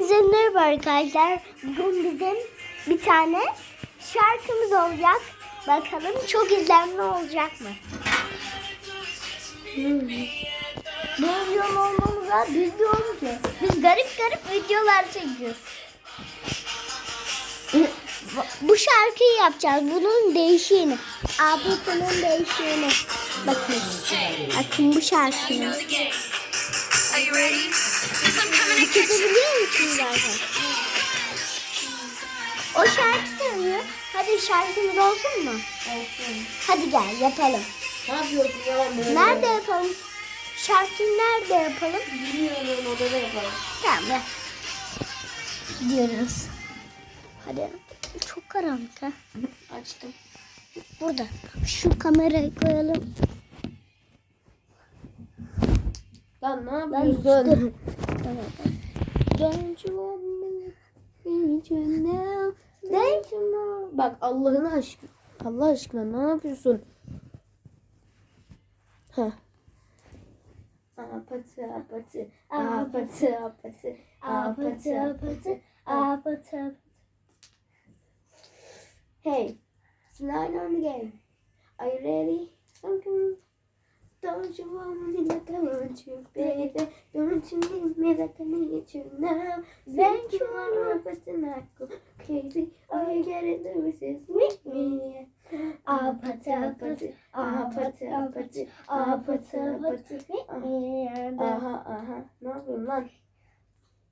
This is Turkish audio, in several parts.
Herkese merhaba arkadaşlar. Bugün bizim bir tane şarkımız olacak. Bakalım çok izlenme olacak mı? Milyon olmamıza biz diyoruz ki biz garip garip videolar çekiyoruz. Bu şarkıyı yapacağız. Bunun değişiğini. Abut'un değişiğini. Bakın. Bakın bu şarkının. Are you ready? Yes, I'm coming to get Kızı Hadi şarkımız olsun mu? Olsun. Hadi gel yapalım. Ne yapıyorsun ya? Böyle Nerede yapalım? Şarkıyı nerede yapalım? Bilmiyorum odada yapalım. Tamam. gel. Gidiyoruz. Hadi. Çok karanlık ha. Açtım. Burada. Şu kamerayı koyalım. Lan ne Lan yapıyorsun? Don't you want me? Need you now? Don't you know? Bak Allah'ın aşkına. Allah aşkına ne yapıyorsun? Heh. Apatı apatı apatı apatı Apatı apatı apatı. Hey, it's nine on the game. Are you ready? Something. Don't you want me like I want you, baby? Don't you need me like I need you now? Don't you want to but tonight go crazy? All you gotta do is just meet me. Apatı apatı apatı apatı apatı apatı. Aha aha. Ne yapıyorsun lan?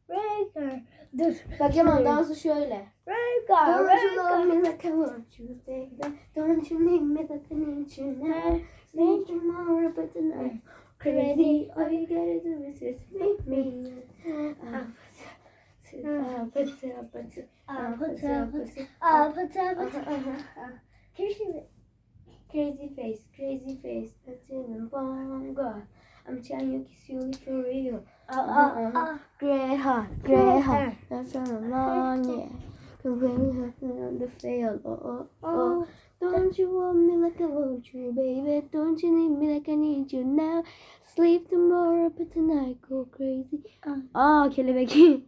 Breaker. Dur. Bak Yaman dansı şöyle. Breaker. Don't you love me like I want you, baby? Don't you need me like I need you now? Need tomorrow, but tonight crazy. All you gotta do is just make me. Crazy face, crazy face, that's in the bomb God. I'm trying to kiss you for real. Aa, Uh-huh. aa. Great heart, great heart. That's on the long, yeah. Cause when we have on the fail, oh, oh, oh. Don't you want me like I want you, baby? Don't you need me like I need you now? Sleep tomorrow, but tonight go crazy. Aa kelebek.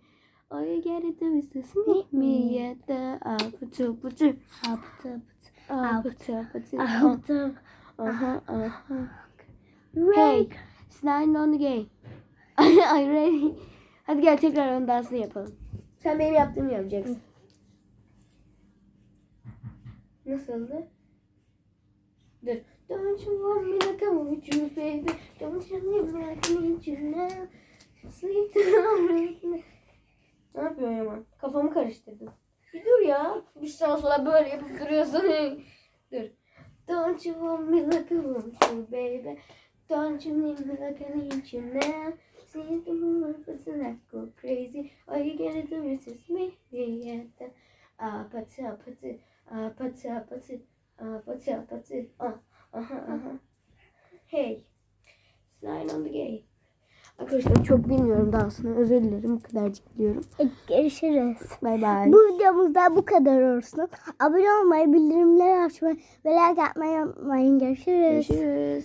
All you gotta do is just meet me at the apatı, apatı. Apatı Apatı, apatı. apatı. Aha, aha. Hey, it's nine on the game. You ready? Hadi gel tekrar onun dansını yapalım. Sen benim yaptığımı yapacaksın. Nasıldı? Dur. Don't you want me like I want you, baby? Don't you need me I need you now? Sleep tonight. Ne yapıyorsun Yaman? Kafamı karıştırdın. Bir dur ya. Bir sağa sola böyle yapıp duruyorsun. dur. Don't you want me like I want you, baby? Don't you need me like I need you now? See the moon, but go crazy. All you gotta do is just meet me the apatı apatı apatı apatı apatı apatı ah aha aha. Hey, slide on the game. Arkadaşlar çok bilmiyorum dansını. Özür dilerim. Bu kadarcık biliyorum. Görüşürüz. Bay bay. Bu videomuzda bu kadar olsun. Abone olmayı, bildirimleri açmayı ve like atmayı unutmayın. Görüşürüz. Görüşürüz.